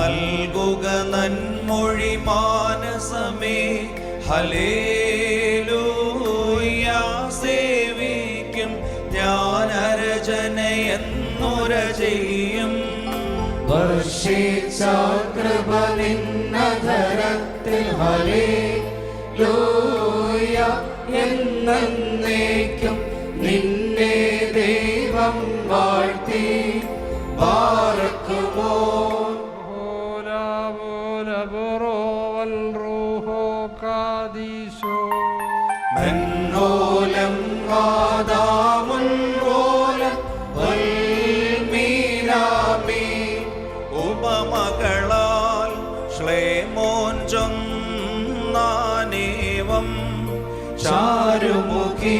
നൽകുക നന്മൊഴി മാനസമേ. ഹലേലൂയ സേവിക്കും ജ്ഞാനരചനയെന്നുര ചെയ്യും. വർഷിച്ച ഹലേ ലൂയ എന്നേക്കും നിന്നെ ദൈവം വാഴ്ത്തി. പാർക്കുമോ cadizo. മന്നോലം വാദാമുൻപോലം വൽമീനാമി ഉപമകളാൽ ശ്ലേമോഞ്ചൊന്നാനേവം ചാരുമുഖി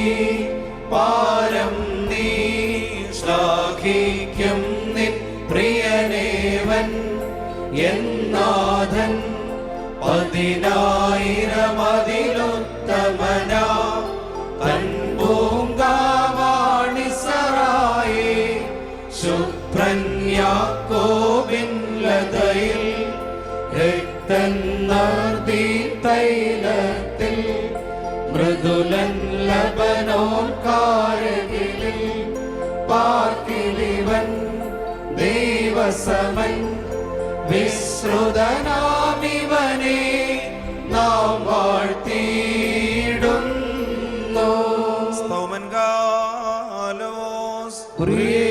പാരം നീ ശ്ലാഘിക്കും നിൻ പ്രിയനേവൻ എന്നാഥൻ പതിനായിരമതിലുത്തമന. അതിലുത്തമന പൂങ്കാവാണിസറായി ശുഭ്രന്യാക്കോവിൻ ലതയിൽ രക്തൻ നർദി തൈലത്തിൽ മൃദുലൻ ലബനോൻ കാരകിലിൽ പാർക്കിലിവൻ ദൈവസമൻ നാമിവനെ നാം വാഴ്ത്തിയിടുന്നു. സ്തോമൻ കാലോസ് കുറിയേ